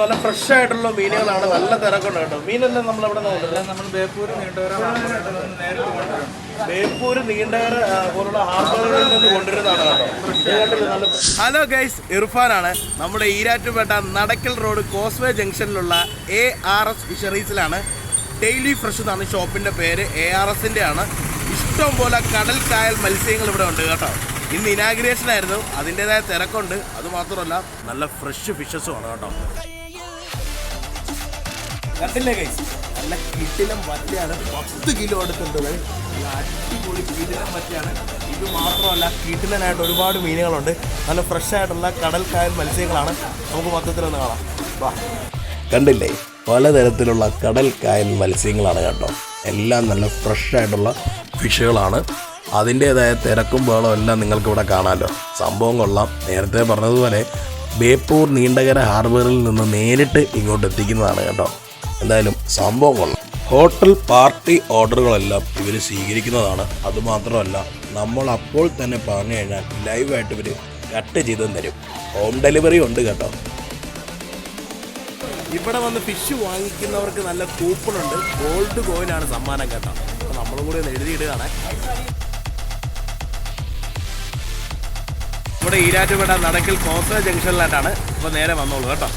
നല്ല ഫ്രഷ് ആയിട്ടുള്ള മീനുകളാണ് നല്ല തിരക്കുണ്ട് കേട്ടോ. മീനെല്ലാം നമ്മൾ ഇവിടെ നോക്കുന്നത് നമ്മൾ ബേപ്പൂര് ബേപ്പൂര് നീണ്ടകര പോലുള്ള ഹാർബറുകളിൽ നിന്ന് കൊണ്ടുവരുന്നതാണ് കേട്ടോ. ഹലോ ഗൈസ് ഇർഫാനാണ്. നമ്മുടെ ഈരാറ്റുപേട്ട നടക്കൽ റോഡ് കോസ്വേ ജംഗ്ഷനിലുള്ള എ ആർ എസ് ഫിഷറീസിലാണ് ഡെയിലി ഫ്രഷ് എന്നാണ് ഷോപ്പിന്റെ പേര്. എ ആർ എസിന്റെ ആണ് ഇഷ്ടം പോലെ കടൽ കായൽ മത്സ്യങ്ങൾ ഇവിടെ ഉണ്ട് കേട്ടോ. ഇന്ന് ഇനാഗ്രേഷൻ ആയിരുന്നു. അതിന്റെതായ തിരക്കുണ്ട്. അതുമാത്രമല്ല നല്ല ഫ്രഷ് ഫിഷസും ആണ് കേട്ടോ. കണ്ടില്ലേ കൈസ് നല്ല കിട്ടിലും വറ്റയാണ്. പത്ത് കിലോ എടുത്തിട്ടുണ്ട് അടിപൊളി കിടിലം വറ്റയാണ്. ഇത് മാത്രമല്ല കിട്ടിലനായിട്ട് ഒരുപാട് മീനുകളുണ്ട്. നല്ല ഫ്രഷ് ആയിട്ടുള്ള കായൽ മത്സ്യങ്ങളാണ്. നമുക്ക് മൊത്തത്തിലൊന്ന് കാണാം. വാ. കണ്ടില്ലേ? പലതരത്തിലുള്ള കടൽ കായൽ മത്സ്യങ്ങളാണ് കേട്ടോ. എല്ലാം നല്ല ഫ്രഷ് ആയിട്ടുള്ള ഫിഷുകളാണ് അതിന്റേതായ തിരക്കും ബഹളവും എല്ലാം നിങ്ങൾക്ക് ഇവിടെ കാണാമല്ലോ സംഭവം കൊള്ളാം. നേരത്തെ പറഞ്ഞതുപോലെ ബേപ്പൂർ നീണ്ടകര ഹാർബറിൽ നിന്ന് നേരിട്ട് ഇങ്ങോട്ട് എത്തിക്കുന്നതാണ് കേട്ടോ. എന്തായാലും സംഭവം കൊള്ളാം. ഹോട്ടൽ പാർട്ടി ഓർഡറുകളെല്ലാം ഇവർ സ്വീകരിക്കുന്നതാണ്. അതുമാത്രമല്ല നമ്മൾ അപ്പോൾ തന്നെ പറഞ്ഞു കഴിഞ്ഞാൽ ലൈവായിട്ട് ഇവർ കട്ട് ചെയ്തും തരും. ഹോം ഡെലിവറി ഉണ്ട് കേട്ടോ. ഇവിടെ വന്ന് ഫിഷ് വാങ്ങിക്കുന്നവർക്ക് നല്ല കൂപ്പൺ ഉണ്ട്. ഗോൾഡ് കോയിനാണ് സമ്മാനം കേട്ടോ. അപ്പോൾ നമ്മളും കൂടി ഒന്ന് എഴുതിയിടുകയാണ്. ഇവിടെ ഈരാറ്റുപേട്ട നടക്കൽ കോസ ജംഗ്ഷനിലായിട്ടാണ് അപ്പോൾ നേരെ വന്നോളൂ കേട്ടോ.